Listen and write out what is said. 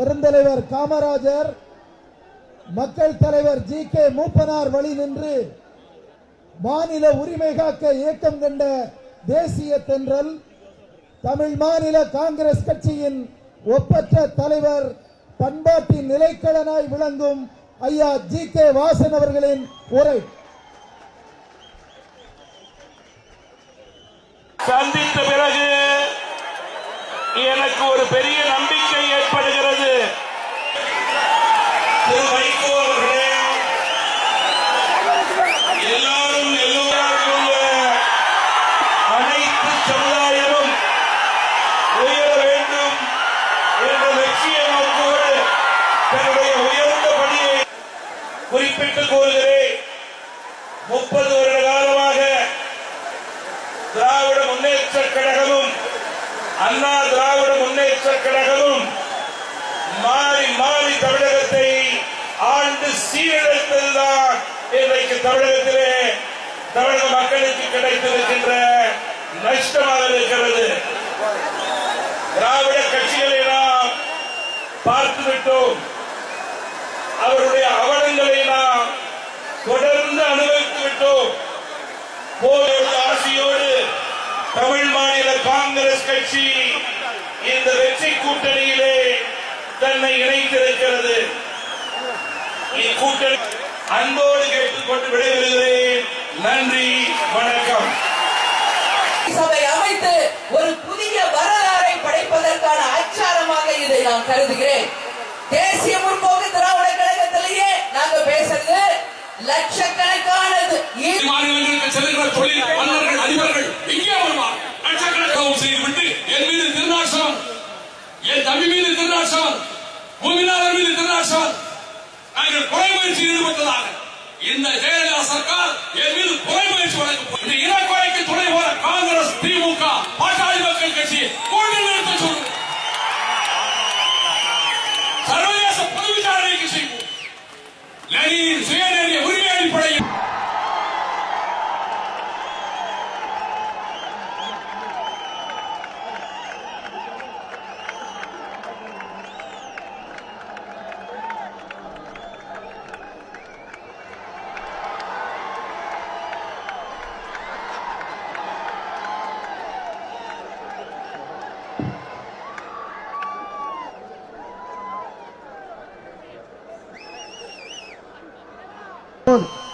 பெருந்தலைவர் காமராஜர் மக்கள் தலைவர் ஜி கே மூப்பனார் வழி நின்று மாநில உரிமை காக்க இயக்கம் கண்ட தேசிய தென்றல் தமிழ் மாநில காங்கிரஸ் கட்சியின் ஒப்பற்ற தலைவர் பண்பாட்டின் நிலைக்களனாய் விளங்கும் ஐயா ஜி கே வாசன் அவர்களின் உரை. சந்தித்த பிறகு எனக்கு ஒரு பெரிய நம்பிக்கை ஏற்படுகிறது குறிப்பிட்டு கூறுகிறேன். முப்பது வருட காலமாக திராவிட முன்னேற்ற கழகமும் அண்ணா திராவிட முன்னேற்ற கழகமும் மாறி மாறி தமிழகத்தை ஆண்டு சீரழித்ததுதான் இன்றைக்கு தமிழகத்திலே தமிழக மக்களுக்கு கிடைத்திருக்கின்ற நஷ்டமாக இருக்கிறது. திராவிட கட்சிகளை நாம் பார்த்து விட்டோம் அவருடைய அவலங்களை நாம் தொடர்ந்து அனுபவித்து விட்டோம். போயோடு ஆசையோடு தமிழ் மாநில காங்கிரஸ் கட்சி இந்த வெற்றி கூட்டணியிலே தன்னை இணைத்திருக்கிறது. இக்கூட்டணி அன்போடு கேட்டுக்கொண்டு விடைபெறுகிறேன். நன்றி வணக்கம். சபை அமைத்து ஒரு புதிய வரலாறை படைப்பதற்கான அச்சாரமாக இதை நான் கருதுகிறேன். தேசிய முற்போக்கு திராவிட லட்சக்கணக்கானது மாநிலங்களுக்கு செல்கிற தொழில் மன்னர்கள் அதிபர்கள் இங்கே வருவார். லட்சக்கணக்காகவும் செய்துவிட்டு என் மீது திருநாசம் என் தம்பி மீது திருநாசம் பூமிநாதர் மீது திருநாசம் நாங்கள் குறை முயற்சியில் ஈடுபட்டதாக. இந்த ஜெயலலிதா சர்க்கார் என் மீது குறை முயற்சி வழக்கு இந்த இனக்கொலைக்கு துணை போற காங்கிரஸ் திமுக பாட்டாளி மக்கள் கட்சி கூட்டணி நிறுத்த சொல்லுங்கள். Good.